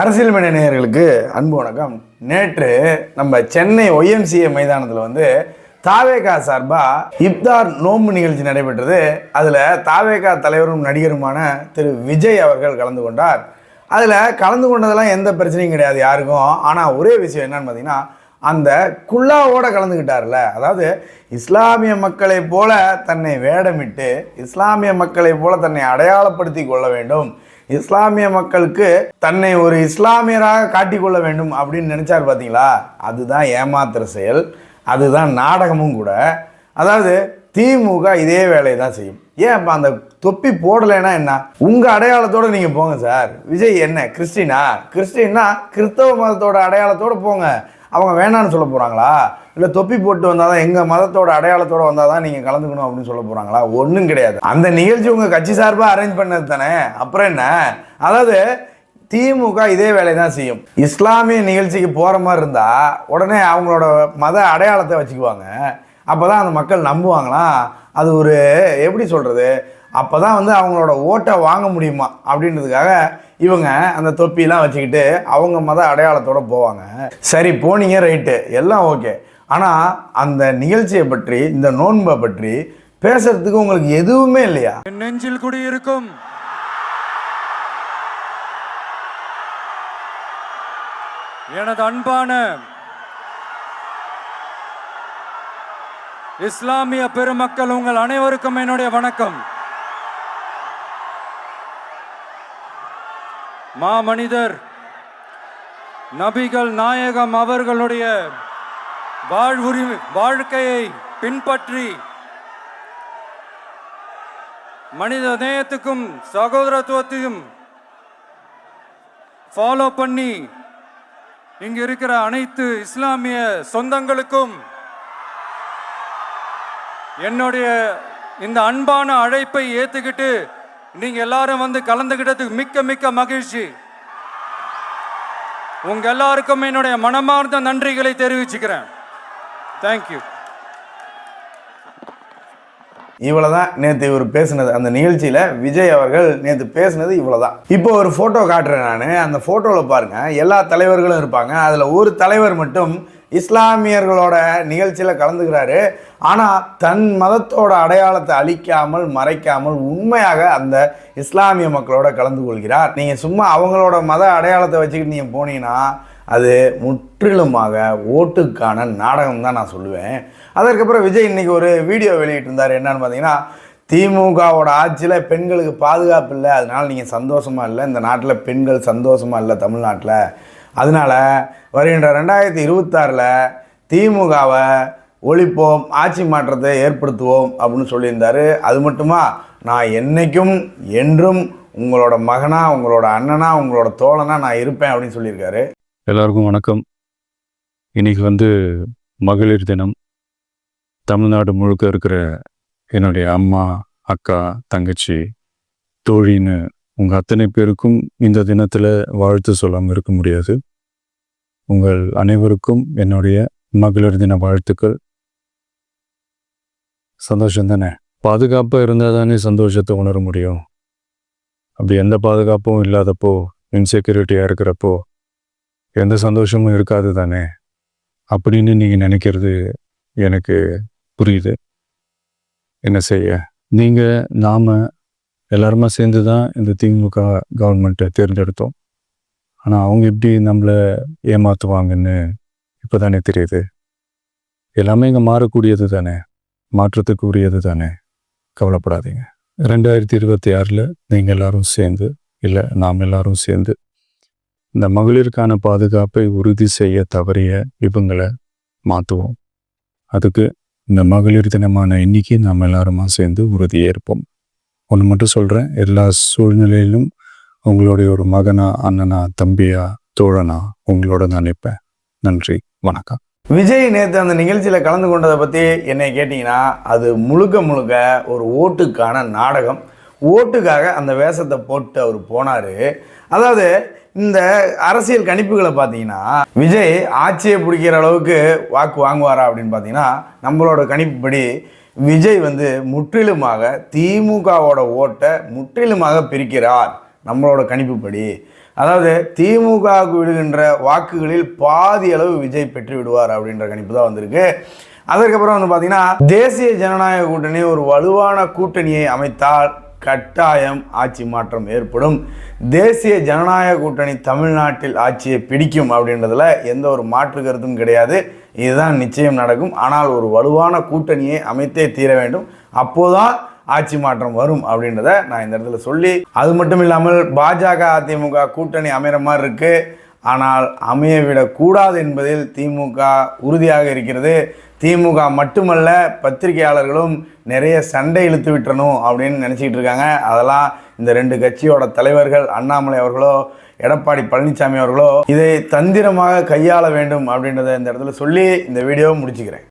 அரசியல் மணி நேயர்களுக்கு அன்பு வணக்கம். நேற்று நம்ம சென்னை ஒய்எம்சிஏ மைதானத்தில் வந்து தாவேகா சார்பாக இப்தார் நோன்பு நிகழ்ச்சி நடைபெற்றது. அதில் தாவேகா தலைவரும் நடிகருமான திரு விஜய் அவர்கள் கலந்து கொண்டார். அதில் கலந்து கொண்டதெல்லாம் எந்த பிரச்சனையும் கிடையாது யாருக்கும். ஆனால் ஒரே விஷயம் என்னன்னு பார்த்தீங்கன்னா அந்த குல்லாவோட கலந்துக்கிட்டார்ல அதாவது இஸ்லாமிய மக்களைப் போல தன்னை வேடமிட்டு இஸ்லாமிய மக்களை போல தன்னை அடையாளப்படுத்தி கொள்ள வேண்டும். இஸ்லாமிய மக்களுக்கு தன்னை ஒரு இஸ்லாமியராக காட்டிக்கொள்ள வேண்டும் அப்படின்னு நினைச்சார் பார்த்தீங்களா அதுதான் ஏமாத்துற செயல். அதுதான் நாடகமும் கூட. அதாவது திமுக இதே வேலையை தான் செய்யும். ஏன் அப்போ அந்த தொப்பி போடலைன்னா என்ன? உங்கள் அடையாளத்தோட நீங்கள் போங்க சார். விஜய் என்ன? கிறிஸ்டினா? கிறிஸ்டின்னா கிறிஸ்தவ மதத்தோட அடையாளத்தோடு போங்க. அவங்க வேணான்னு சொல்ல போகிறாங்களா இல்லை தொப்பி போட்டு வந்தால் தான் எங்கள் மதத்தோட அடையாளத்தோடு வந்தால் தான் நீங்கள் கலந்துக்கணும் அப்படின்னு சொல்ல போகிறாங்களா ஒன்றும் கிடையாது. அந்த நிகழ்ச்சி உங்கள் கட்சி சார்பாக அரேஞ்ச் பண்ணது தானே? அப்புறம் என்ன? அதாவது திமுக இதே வேலையை தான் செய்யும். இஸ்லாமிய நிகழ்ச்சிக்கு போகிற மாதிரி இருந்தால் உடனே அவங்களோட மத அடையாளத்தை வச்சுக்குவாங்க. அப்போ தான் அந்த மக்கள் நம்புவாங்களாம் அது ஒரு எப்படி சொல்கிறது அப்போ தான் வந்து அவங்களோட ஓட்டை வாங்க முடியுமா? அப்படின்றதுக்காக இவங்க அந்த தொப்பிலாம் வச்சுக்கிட்டு அவங்க மத அடையாளத்தோடு போவாங்க. சரி போனீங்க ரைட்டு. எல்லாம் ஓகே. ஆனால் அந்த நிகழ்ச்சியை பற்றி இந்த நோன்பை பற்றி பேசுறதுக்கு உங்களுக்கு எதுவுமே இல்லையா? நெஞ்சில் குடி இருக்கும் எனது அன்பான இஸ்லாமிய பெருமக்கள் உங்கள் அனைவருக்கும் என்னுடைய வணக்கம். மாமனிதர் நபிகள் நாயகம் அவர்களுடைய வாழ்வுரி வாழ்க்கையை பின்பற்றி மனித நேயத்துக்கும் சகோதரத்துவத்தையும் ஃபாலோ பண்ணி இங்க இருக்கிற அனைத்து இஸ்லாமிய சொந்தங்களுக்கும் என்னுடைய இந்த அன்பான அழைப்பை ஏத்துக்கிட்டு நீங்க எல்லாரும் வந்து கலந்துக்கிட்டதுக்கு மிக்க மிக்க மகிழ்ச்சி. உங்க எல்லாருக்கும் என்னுடைய மனமார்ந்த நன்றிகளை தெரிவிச்சுக்கிறேன். தேங்க்யூ இவ்வளவுதான் நேற்று இவர் பேசினது. அந்த நிகழ்ச்சியில் விஜய் அவர்கள் நேற்று பேசினது இவ்வளவுதான். இப்போ ஒரு ஃபோட்டோ காட்டுறேன் நான். அந்த ஃபோட்டோவில் பாருங்க எல்லா தலைவர்களும் இருப்பாங்க. அதில் ஒரு தலைவர் மட்டும் இஸ்லாமியர்களோட நிகழ்ச்சியில் கலந்துக்கிறாரு. ஆனால் தன் மதத்தோட அடையாளத்தை அழிக்காமல் மறைக்காமல் உண்மையாக அந்த இஸ்லாமிய மக்களோட கலந்து கொள்கிறார். நீங்கள் சும்மா அவங்களோட மத அடையாளத்தை வச்சுக்கிட்டு நீங்கள் போனீங்கன்னா அது முற்றிலுமாக ஓட்டுக்கான நாடகம் தான் நான் சொல்லுவேன். அதற்கப்புறம் விஜய் இன்னைக்கு ஒரு வீடியோ வெளியிட்டிருந்தார். என்னன்னு பார்த்தீங்கன்னா திமுகவோட ஆட்சியில் பெண்களுக்கு பாதுகாப்பு இல்லை அதனால் நீங்கள் சந்தோஷமாக இல்லை இந்த நாட்டில் பெண்கள் சந்தோஷமாக இல்லை தமிழ்நாட்டில். அதனால் வருகின்ற ரெண்டாயிரத்தி இருபத்தாறில் திமுகவை ஒழிப்போம் ஆட்சி மாற்றத்தை ஏற்படுத்துவோம் அப்படின்னு சொல்லியிருந்தார். அது மட்டுமா? நான் என்றைக்கும் என்றும் உங்களோட மகனா உங்களோட அண்ணனா உங்களோட தோழனா நான் இருப்பேன் அப்படின்னு சொல்லியிருக்காரு. எல்லாருக்கும் வணக்கம். இன்னைக்கு வந்து மகளிர் தினம். தமிழ்நாடு முழுக்க இருக்கிற என்னுடைய அம்மா அக்கா தங்கச்சி தோழின்னு உங்கள் அத்தனை பேருக்கும் இந்த தினத்தில் வாழ்த்து சொல்லாமல் இருக்க முடியாது. உங்கள் அனைவருக்கும் என்னுடைய மகளிர் தின வாழ்த்துக்கள். சந்தோஷம் தானே? பாதுகாப்பாக இருந்தால் தானே சந்தோஷத்தை உணர முடியும். அப்படி எந்த பாதுகாப்பும் இல்லாதப்போ இன்செக்யூரிட்டியாக இருக்கிறப்போ எந்த சந்தோஷமும் இருக்காது தானே? அப்படின்னு நீங்கள் நினைக்கிறது எனக்கு புரியுது. என்ன செய்ய? நீங்கள் நாம் எல்லாருமா சேர்ந்து தான் இந்த திமுக கவர்மெண்ட்டை தேர்ந்தெடுத்தோம். ஆனால் அவங்க எப்படி நம்மளை ஏமாற்றுவாங்கன்னு இப்போ தானே தெரியுது. எல்லாமே இங்கே மாறக்கூடியது தானே. மாற்றத்துக்கு உரியது தானே. கவலைப்படாதீங்க. ரெண்டாயிரத்தி இருபத்தி ஆறில் நீங்கள் எல்லாரும் சேர்ந்து இல்லை நாம் எல்லாரும் சேர்ந்து இந்த மகளிருக்கான பாதுகாப்பை உறுதி செய்ய தவறிய இவங்களை மாற்றுவோம் அதுக்கு இந்த மகளிர் தினமான இன்னைக்கு நாம் எல்லாருமா சேர்ந்து உறுதியேற்போம். ஒன்று மட்டும் சொல்கிறேன் எல்லா சூழ்நிலையிலும் உங்களுடைய ஒரு மகனா அண்ணனா தம்பியா தோழனா உங்களோட நான் நிற்பேன். நன்றி. வணக்கம். விஜய் நேற்று அந்த நிகழ்ச்சியில் கலந்து கொண்டதை பற்றி என்னை கேட்டிங்கன்னா அது முழுக்க முழுக்க ஒரு ஓட்டுக்கான நாடகம். ஓட்டுக்காக அந்த வேஷத்தை போட்டு அவர் போனார். அதாவது இந்த அரசியல் கணிப்புகளை பார்த்தீங்கன்னா விஜய் ஆட்சியை பிடிக்கிற அளவுக்கு வாக்கு வாங்குவாரா அப்படின்னு பார்த்தீங்கன்னா நம்மளோட கணிப்புப்படி விஜய் வந்து முற்றிலுமாக திமுகவோட ஓட்டை முற்றிலுமாக பிரிக்கிறார். நம்மளோட கணிப்புப்படி. அதாவது திமுகவுக்கு விடுகின்ற வாக்குகளில் பாதி அளவு விஜய் பெற்று விடுவார் அப்படின்ற கணிப்பு தான் வந்திருக்கு. அதற்கப்புறம் வந்து பார்த்தீங்கன்னா தேசிய ஜனநாயக கூட்டணி ஒரு வலுவான கூட்டணியை அமைத்தால் கட்டாயம் ஆட்சி மாற்றம் ஏற்படும். தேசிய ஜனநாயக கூட்டணி தமிழ்நாட்டில் ஆட்சியை பிடிக்கும் அப்படின்றதுல எந்த ஒரு மாற்று கருத்தும் கிடையாது. இதுதான் நிச்சயம் நடக்கும். ஆனால் ஒரு வலுவான கூட்டணியை அமைத்தே தீர வேண்டும். அப்போதான் ஆட்சி மாற்றம் வரும் அப்படின்றத நான் இந்த இடத்துல சொல்லி அது மட்டும் இல்லாமல் பாஜக அதிமுக கூட்டணி அமைகிற மாதிரி இருக்கு. ஆனால் அமைய விடக்கூடாது என்பதில் திமுக உறுதியாக இருக்கிறது. திமுக மட்டுமல்ல பத்திரிகையாளர்களும் நிறைய சண்டை இழுத்து விட்டுறணும் அப்படின்னு நினச்சிக்கிட்டு இருக்காங்க. அதெல்லாம் இந்த ரெண்டு கட்சியோட தலைவர்கள் அண்ணாமலை அவர்களோ எடப்பாடி பழனிசாமி அவர்களோ இதை தந்திரமாக கையாள வேண்டும் அப்படின்றத இந்த இடத்துல சொல்லி இந்த வீடியோவை முடிச்சுக்கிறேன்.